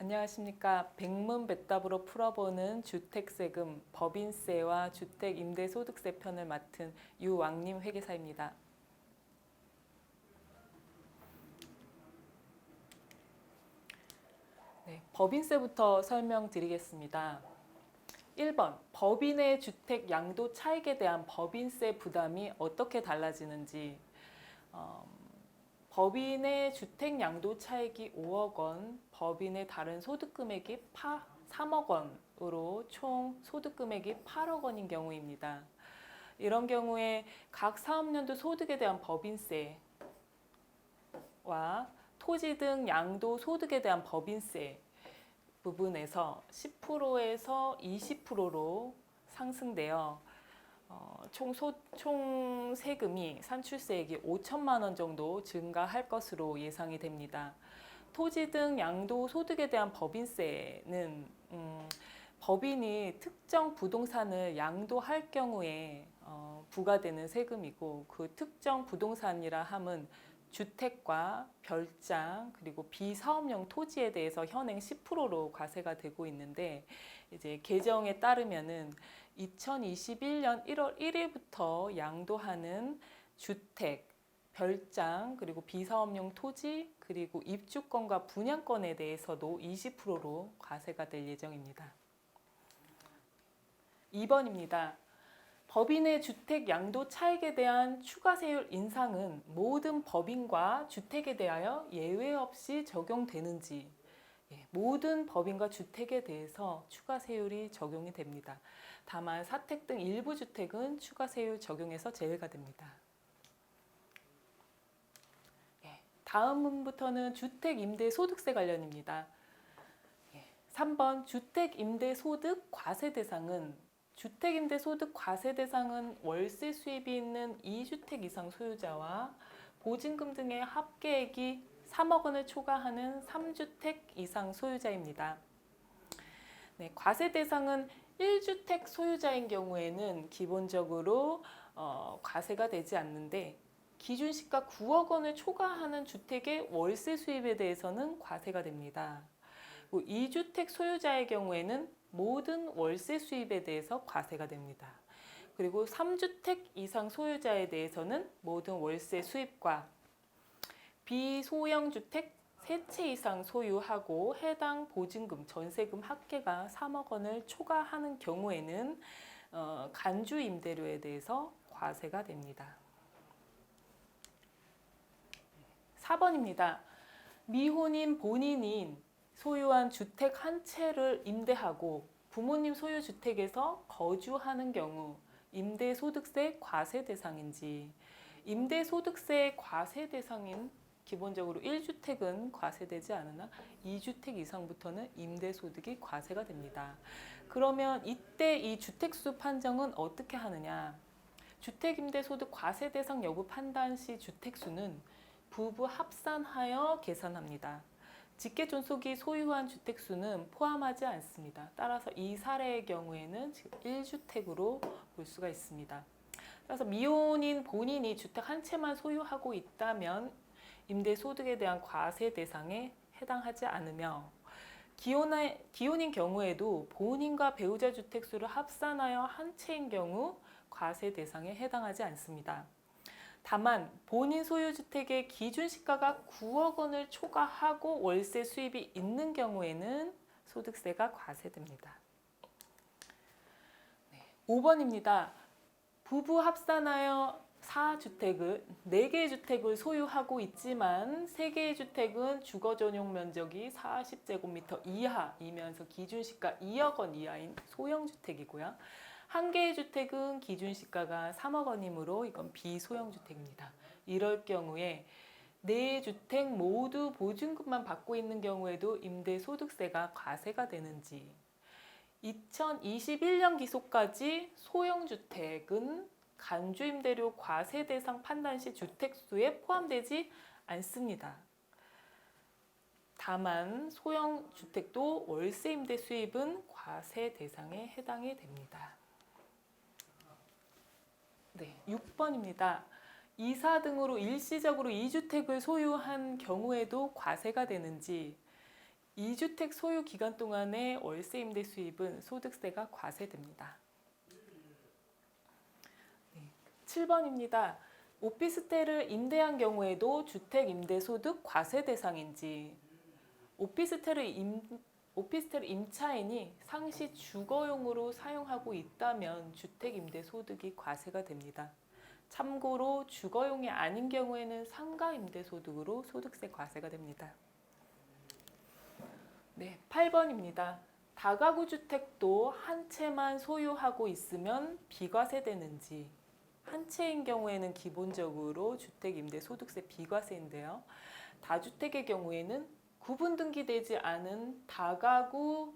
안녕하십니까. 백문백답으로 풀어보는 주택세금, 법인세와 주택임대소득세 편을 맡은 유왕님 회계사입니다. 네, 법인세부터 설명드리겠습니다. 1번 법인의 주택 양도 차익에 대한 법인세 부담이 어떻게 달라지는지 어, 법인의 주택 양도 차익이 5억 원, 법인의 다른 소득 금액이 파 3억 원으로 총 소득 금액이 8억 원인 경우입니다. 이런 경우에 각 사업년도 소득에 대한 법인세와 토지 등 양도 소득에 대한 법인세 부분에서 10%에서 20%로 상승되어 어, 총, 소, 총 세금이 산출세액이 5천만 원 정도 증가할 것으로 예상이 됩니다. 토지 등 양도 소득에 대한 법인세는 음, 법인이 특정 부동산을 양도할 경우에 어, 부과되는 세금이고 그 특정 부동산이라 함은 주택과 별장 그리고 비사업용 토지에 대해서 현행 10%로 과세가 되고 있는데 이제 개정에 따르면은 2021년 1월 1일부터 양도하는 주택, 별장 그리고 비사업용 토지 그리고 입주권과 분양권에 대해서도 20%로 과세가 될 예정입니다. 2번입니다. 법인의 주택 양도 차익에 대한 추가세율 인상은 모든 법인과 주택에 대하여 예외 없이 적용되는지 예, 모든 법인과 주택에 대해서 추가세율이 적용이 됩니다. 다만 사택 등 일부 주택은 추가세율 적용에서 제외가 됩니다. 예, 다음 문부터는 주택 임대 소득세 관련입니다. 예, 3번 주택 임대 소득 과세 대상은 주택 임대 소득 과세 대상은 월세 수입이 있는 2주택 이상 소유자와 보증금 등의 합계액이 3억 원을 초과하는 3주택 이상 소유자입니다. 네, 과세 대상은 1주택 소유자인 경우에는 기본적으로 어, 과세가 되지 않는데 기준 시가 9억 원을 초과하는 주택의 월세 수입에 대해서는 과세가 됩니다. 2주택 소유자의 경우에는 모든 월세 수입에 대해서 과세가 됩니다. 그리고 3주택 이상 소유자에 대해서는 모든 월세 수입과 비소형 주택 세채 이상 소유하고 해당 보증금, 전세금 합계가 3억 원을 초과하는 경우에는 어, 간주 임대료에 대해서 과세가 됩니다. 4번입니다. 미혼인 본인인 소유한 주택 한 채를 임대하고 부모님 소유 주택에서 거주하는 경우 임대소득세 과세 대상인지 임대소득세 과세 대상인 기본적으로 1주택은 과세되지 않으나 2주택 이상부터는 임대소득이 과세가 됩니다. 그러면 이때 이 주택수 판정은 어떻게 하느냐? 주택임대소득 과세 대상 여부 판단 시 주택수는 부부 합산하여 계산합니다. 직계존속이 소유한 주택수는 포함하지 않습니다. 따라서 이 사례의 경우에는 지금 1주택으로 볼 수가 있습니다. 따라서 미혼인 본인이 주택 한 채만 소유하고 있다면 임대 소득에 대한 과세 대상에 해당하지 않으며 기혼의, 기혼인 경우에도 본인과 배우자 주택 수를 합산하여 한 채인 경우 과세 대상에 해당하지 않습니다. 다만 본인 소유 주택의 기준 시가가 9억 원을 초과하고 월세 수입이 있는 경우에는 소득세가 과세됩니다. 네, 5번입니다. 부부 합산하여 4주택을 4개의 주택을 소유하고 있지만 3개의 주택은 주거 전용 면적이 40제곱미터 이하이면서 기준 시가 2억 원 이하인 소형 주택이고요. 한 개의 주택은 기준 시가가 3억 원이므로 이건 비소형 주택입니다. 이럴 경우에 네 주택 모두 보증금만 받고 있는 경우에도 임대소득세가 과세가 되는지 2021년 기소까지 소형 주택은 간주임대료 과세 대상 판단 시 주택수에 포함되지 않습니다. 다만 소형 주택도 월세 임대 수입은 과세 대상에 해당이 됩니다. 네, 6번입니다. 이사 등으로 일시적으로 2주택을 소유한 경우에도 과세가 되는지 2주택 소유 기간 동안의 월세 임대 수입은 소득세가 과세됩니다. 네, 7번입니다. 오피스텔을 임대한 경우에도 주택 임대 소득 과세 대상인지 오피스텔을 임 오피스텔 임차인이 상시 주거용으로 사용하고 있다면 주택 임대 소득이 과세가 됩니다. 참고로 주거용이 아닌 경우에는 상가 임대 소득으로 소득세 과세가 됩니다. 네, 8번입니다. 다가구 주택도 한 채만 소유하고 있으면 비과세되는지 한 채인 경우에는 기본적으로 주택 임대 소득세 비과세인데요. 다주택의 경우에는 구분 등기되지 않은 다가구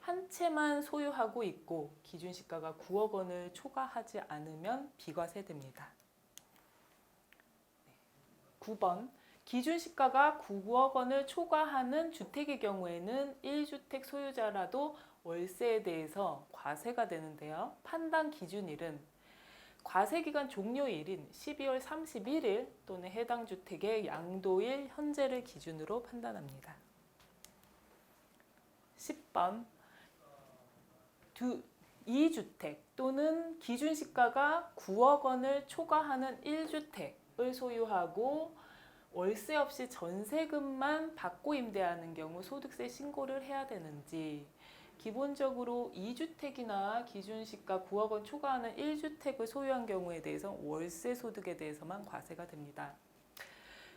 한 채만 소유하고 있고 기준 시가가 9억 원을 초과하지 않으면 비과세됩니다. 9번 기준 시가가 9억 원을 초과하는 주택의 경우에는 1주택 소유자라도 월세에 대해서 과세가 되는데요. 판단 기준일은 과세 기간 종료일인 12월 31일 또는 해당 주택의 양도일 현재를 기준으로 판단합니다. 10번 두 2주택 또는 기준 시가가 9억 원을 초과하는 1주택을 소유하고 월세 없이 전세금만 받고 임대하는 경우 소득세 신고를 해야 되는지 기본적으로 2주택이나 기준 시가 9억 원 초과하는 1주택을 소유한 경우에 대해서 월세 소득에 대해서만 과세가 됩니다.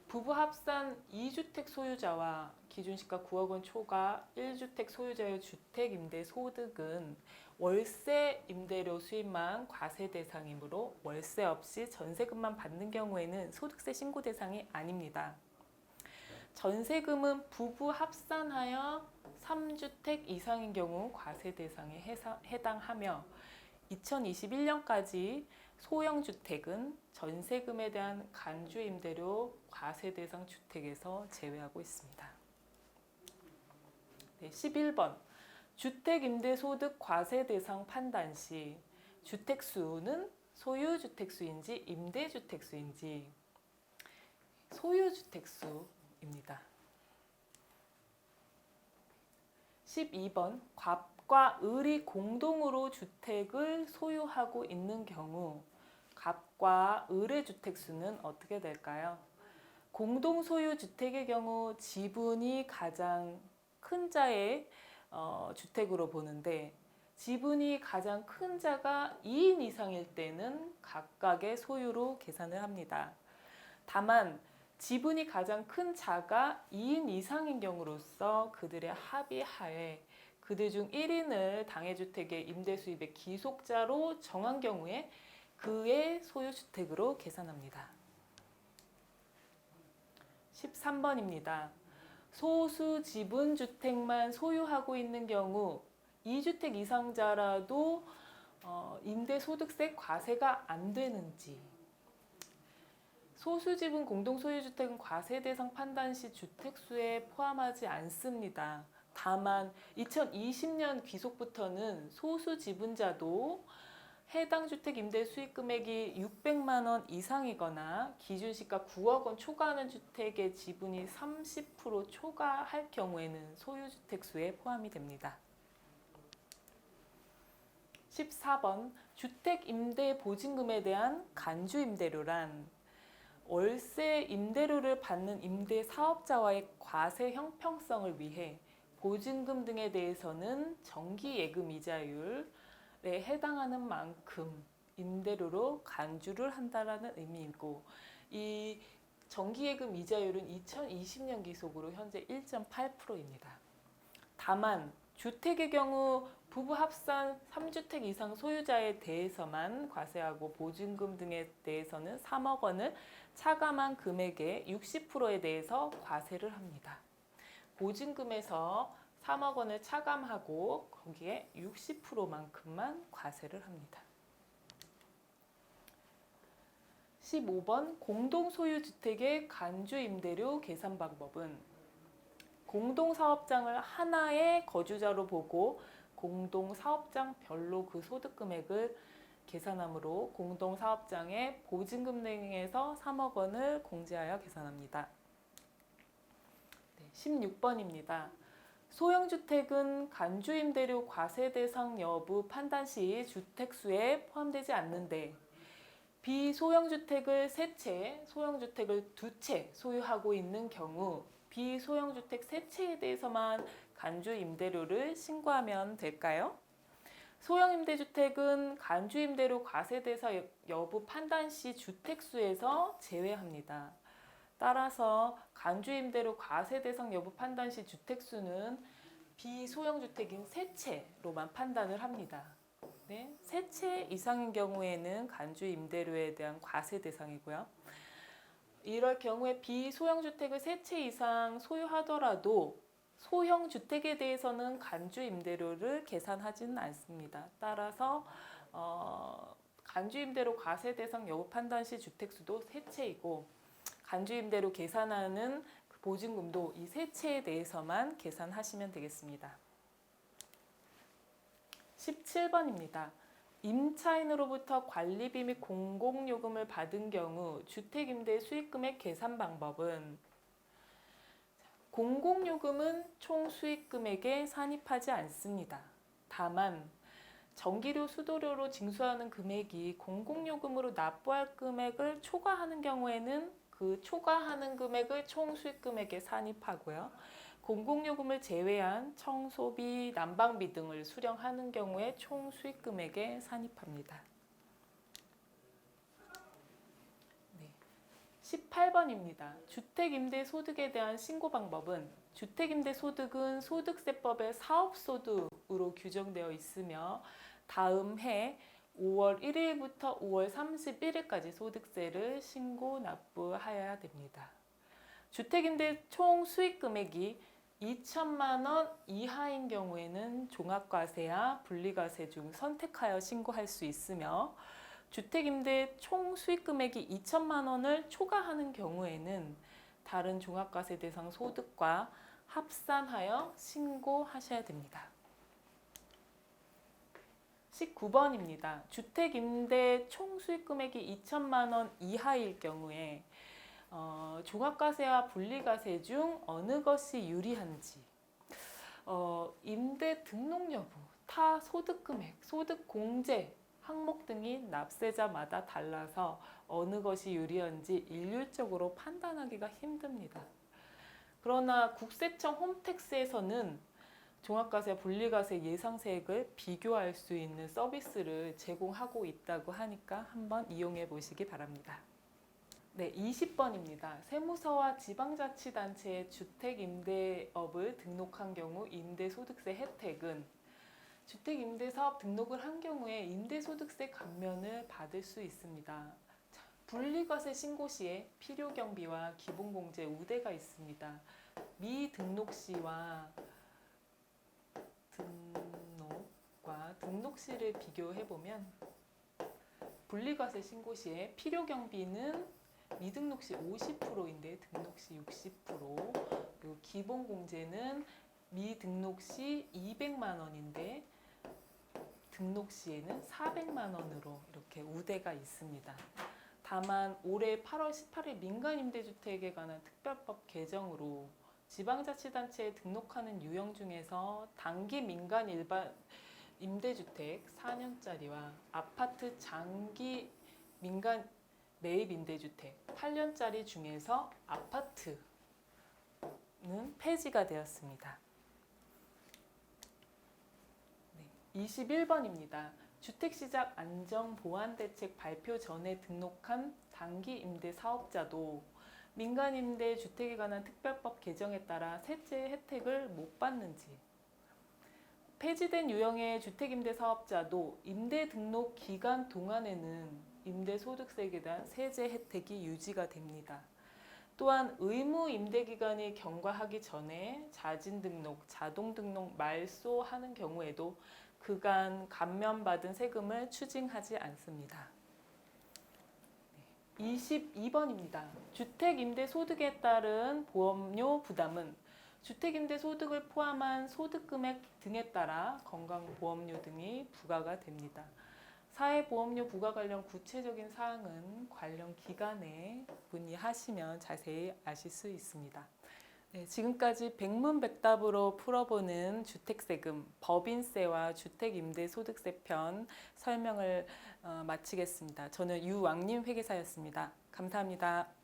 부부 합산 2주택 소유자와 기준 시가 9억 원 초과 1주택 소유자의 주택 임대 소득은 월세 임대료 수입만 과세 대상이므로 월세 없이 전세금만 받는 경우에는 소득세 신고 대상이 아닙니다. 전세금은 부부 합산하여 3주택 이상인 경우 과세 대상에 해당하며 2021년까지 소형 주택은 전세금에 대한 간주 임대료 과세 대상 주택에서 제외하고 있습니다. 네, 11번 주택 임대 소득 과세 대상 판단 시 주택 수는 소유 주택 수인지 임대 주택 수인지 소유 주택 수입니다. 12번 갑과 을이 공동으로 주택을 소유하고 있는 경우 갑과 을의 주택 수는 어떻게 될까요? 공동 소유 주택의 경우 지분이 가장 큰 자의 어, 주택으로 보는데 지분이 가장 큰 자가 2인 이상일 때는 각각의 소유로 계산을 합니다. 다만 지분이 가장 큰 자가 2인 이상인 경우로서 그들의 합의하에 그들 중 1인을 당해주택의 임대 수입의 기속자로 정한 경우에 그의 소유주택으로 계산합니다. 13번입니다. 소수 지분 주택만 소유하고 있는 경우 2주택 이상자라도 어, 임대소득세 과세가 안 되는지 소수지분 공동소유주택은 과세 대상 판단 시 주택수에 포함하지 않습니다. 다만 2020년 귀속부터는 소수지분자도 해당 주택 임대 수익 금액이 600만 원 이상이거나 기준 시가 9억 원 초과하는 주택의 지분이 30% 초과할 경우에는 소유 주택 수에 포함이 됩니다. 14번 주택 임대 보증금에 대한 간주 임대료란 월세 임대료를 받는 임대 사업자와의 과세 형평성을 위해 보증금 등에 대해서는 정기 예금 이자율에 해당하는 만큼 임대료로 간주를 한다라는 의미이고 이 정기예금 이자율은 2020년 기속으로 현재 1.8%입니다. 다만 주택의 경우 부부 합산 3주택 이상 소유자에 대해서만 과세하고 보증금 등에 대해서는 3억 원을 차감한 금액의 60%에 대해서 과세를 합니다. 보증금에서 3억 원을 차감하고 거기에 60%만큼만 과세를 합니다. 15번 공동소유주택의 간주임대료 계산 방법은 공동사업장을 하나의 거주자로 보고 공동사업장별로 그 소득금액을 계산하므로 공동사업장의 보증금 등에서 3억 원을 공제하여 계산합니다. 네, 16번입니다. 소형주택은 간주임대료 과세 대상 여부 판단 시 주택수에 포함되지 않는데 비소형주택을 세 채, 소형주택을 두 채 소유하고 있는 경우 비소형주택 세 채에 대해서만 간주임대료를 신고하면 될까요? 소형 임대주택은 간주 임대료 과세대사 여- 여부 판단 시 주택수에서 제외합니다. 따라서 간주 임대료 과세 대상 여부 판단 시 주택수는 비소형 주택인 세 채로만 판단을 합니다. 네, 세채 이상인 경우에는 간주 임대료에 대한 과세 대상이고요. 이럴 경우에 비소형 주택을 세 채 이상 소유하더라도 소형 주택에 대해서는 간주 임대료를 계산하지는 않습니다. 따라서 어, 간주 임대료 과세 대상 여부 판단 시 주택 수도 세 채이고 간주 임대료 계산하는 그 보증금도 이 세 채에 대해서만 계산하시면 되겠습니다. 17번입니다. 임차인으로부터 관리비 및 공공요금을 받은 경우 주택임대 수익금의 계산 방법은 공공요금은 총 수익금액에 산입하지 않습니다. 다만 전기료, 수도료로 징수하는 금액이 공공요금으로 납부할 금액을 초과하는 경우에는 그 초과하는 금액을 총 수익금액에 산입하고요. 공공요금을 제외한 청소비, 난방비 등을 수령하는 경우에 총 수익금액에 산입합니다. 18번입니다. 주택임대소득에 대한 신고 방법은 주택임대소득은 소득세법의 사업소득으로 규정되어 있으며 다음 해 5월 1일부터 5월 31일까지 소득세를 신고 납부하여야 됩니다. 주택임대 총 수익금액이 2천만 원 이하인 경우에는 종합과세와 분리과세 중 선택하여 신고할 수 있으며 주택임대 총 수익금액이 2천만 원을 초과하는 경우에는 다른 종합과세 대상 소득과 합산하여 신고하셔야 됩니다. 19번입니다. 주택임대 총 수익금액이 2천만 원 이하일 경우에 어, 종합과세와 분리과세 중 어느 것이 유리한지 어, 임대 등록 여부, 타 소득 금액, 소득 공제 항목 등이 납세자마다 달라서 어느 것이 유리한지 일률적으로 판단하기가 힘듭니다. 그러나 국세청 홈택스에서는 종합과세, 분리과세 예상세액을 비교할 수 있는 서비스를 제공하고 있다고 하니까 한번 이용해 보시기 바랍니다. 네, 20번입니다. 세무서와 지방자치단체의 주택임대업을 등록한 경우 임대소득세 혜택은 주택임대사업 등록을 한 경우에 임대소득세 감면을 받을 수 있습니다. 자, 분리과세 신고 시에 필요경비와 기본공제 우대가 있습니다. 미등록 시와 등록과 등록 시를 비교해 보면 분리과세 신고 시에 필요경비는 미등록 시 50%인데 등록 시 60%, 그리고 기본공제는 미등록 시 200만 원인데 등록 시에는 400만 원으로 이렇게 우대가 있습니다. 다만 올해 8월 18일 민간임대주택에 관한 특별법 개정으로 지방자치단체에 등록하는 유형 중에서 단기 민간 일반 임대주택 4년짜리와 아파트 장기 민간 매입 임대주택 8년짜리 중에서 아파트는 폐지가 되었습니다. 21번입니다. 주택시장 안정보완대책 발표 전에 등록한 단기 임대 사업자도 민간 임대 주택에 관한 특별법 개정에 따라 세제 혜택을 못 받는지 폐지된 유형의 주택임대 사업자도 임대 등록 기간 동안에는 임대소득세에 대한 세제 혜택이 유지가 됩니다. 또한 의무 임대 기간이 경과하기 전에 자진 등록, 자동 등록 말소하는 경우에도 그간 감면받은 세금을 추징하지 않습니다. 22번입니다. 주택임대소득에 따른 보험료 부담은 주택임대소득을 포함한 소득금액 등에 따라 건강보험료 등이 부과가 됩니다. 사회보험료 부과 관련 구체적인 사항은 관련 기관에 문의하시면 자세히 아실 수 있습니다. 네, 지금까지 백문백답으로 풀어보는 주택세금, 법인세와 주택임대소득세 편 설명을 어, 마치겠습니다. 저는 유왕님 회계사였습니다. 감사합니다.